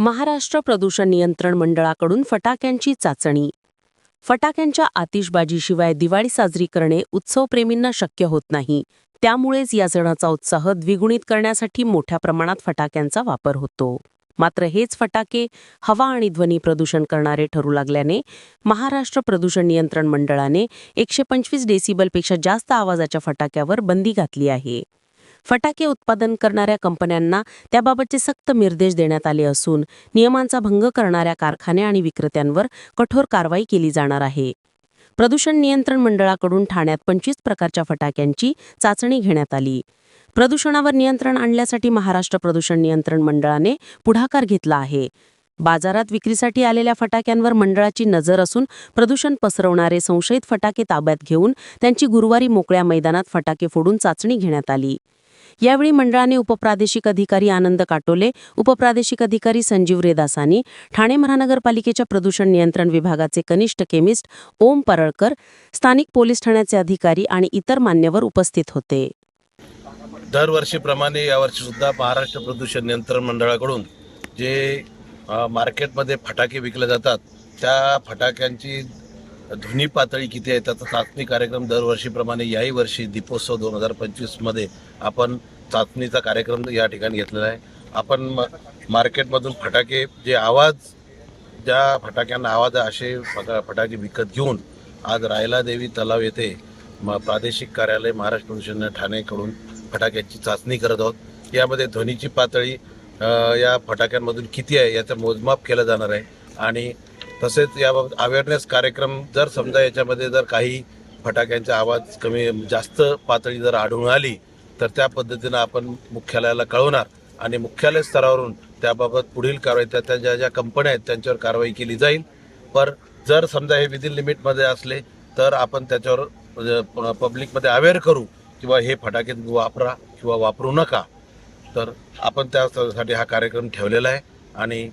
महाराष्ट्र प्रदूषण नियंत्रण मंडळाकडून फटाक्यांची चाचणी. फटाक्यांच्या आतिषबाजीशिवाय दिवाळी साजरी करणे उत्सवप्रेमींना शक्य होत नाही. त्यामुळेच या सणाचा उत्साह द्विगुणित करण्यासाठी मोठ्या प्रमाणात फटाक्यांचा वापर होतो. मात्र हेच फटाके हवा आणि ध्वनी प्रदूषण करणारे ठरू लागल्याने महाराष्ट्र प्रदूषण नियंत्रण मंडळाने एकशे पंचवीस डेसिबलपेक्षा जास्त आवाजाच्या फटाक्यावर बंदी घातली आहे. फटाके उत्पादन करणाऱ्या कंपन्यांना त्याबाबतचे सक्त निर्देश देण्यात आले असून नियमांचा भंग करणाऱ्या कारखाने आणि विक्रेत्यांवर कठोर कारवाई केली जाणार आहे. प्रदूषण नियंत्रण मंडळाकडून ठाण्यात पंचवीस प्रकारच्या फटाक्यांची चाचणी घेण्यात आली. प्रदूषणावर नियंत्रण आणण्यासाठी महाराष्ट्र प्रदूषण नियंत्रण मंडळाने पुढाकार घेतला आहे. बाजारात विक्रीसाठी आलेल्या फटाक्यांवर मंडळाची नजर असून प्रदूषण पसरवणारे संशयित फटाके ताब्यात घेऊन त्यांची गुरुवारी मोकळ्या मैदानात फटाके फोडून चाचणी घेण्यात आली. यावेळी मंडळाने उपप्रादेशिक अधिकारी आनंद काटोले उपप्रादेशिक अधिकारी संजीव रेदासानी ठाणे महानगरपालिकेच्या प्रदूषण नियंत्रण विभागाचे कनिष्ठ केमिस्ट ओम परळकर स्थानिक पोलीस ठाण्याचे अधिकारी आणि इतर मान्यवर उपस्थित होते. दरवर्षीप्रमाणे यावर्षी सुद्धा महाराष्ट्र प्रदूषण नियंत्रण मंडळाकडून जे मार्केटमध्ये फटाके विकले जातात त्या फटाक्यांची ध्वनी पातळी किती आहे? त्याचा चाचणी कार्यक्रम दरवर्षीप्रमाणे याही वर्षी दीपोत्सव दोन हजार पंचवीसमध्ये आपण चाचणीचा कार्यक्रम या ठिकाणी घेतलेला आहे. आपण म- मार्केटमधून फटाके जे आवाज ज्या फटाक्यांना आवाज आहे असे फटा फटाके विकत घेऊन आज रायला देवी तलाव येथे म प्रादेशिक कार्यालय महाराष्ट्र प्रदूषण ठाणेकडून फटाक्यांची चाचणी करत आहोत. यामध्ये ध्वनीची पातळी या फटाक्यांमधून किती आहे याचं मोजमाप केलं जाणार आहे आणि तसेच याबाबत अवेअरनेस कार्यक्रम जर समजा याच्यामध्ये जर काही फटाक्यांचा आवाज कमी जास्त पातळी जर आढळून आली तर त्या पद्धतीनं आपण मुख्यालयाला कळवणार आणि मुख्यालय स्तरावरून त्याबाबत पुढील कारवाई त्या त्या ज्या ज्या कंपन्या आहेत त्यांच्यावर कारवाई केली जाईल. पर जर समजा हे विदिन लिमिटमध्ये असले तर आपण त्याच्यावर म्हणजे, प- पब्लिकमध्ये अवेअर करू किंवा हे फटाके वापरा किंवा वापरू नका. तर आपण त्यासाठी हा कार्यक्रम ठेवलेला आहे आणि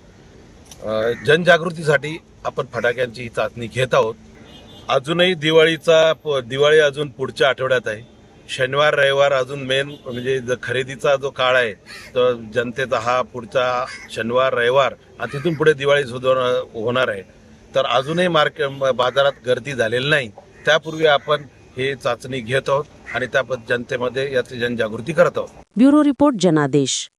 जनजागृतीसाठी आपण फटाक्यांची ही चाचणी घेत आहोत. अजूनही दिवाळीचा प- दिवाळी अजून पुढच्या आठवड्यात आहे. शनिवार रविवार अजून मेन म्हणजे खरेदीचा जो काळ आहे तर जनतेचा हा पुढचा शनिवार रविवार आणि तिथून पुढे दिवाळी सुद्धा होणार आहे. तर अजूनही मार्केट बाजारात गर्दी झालेली नाही. त्यापूर्वी आपण हे चाचणी घेत आहोत आणि त्या जनतेमध्ये याची जनजागृती करत आहोत. ब्युरो रिपोर्ट जनादेश.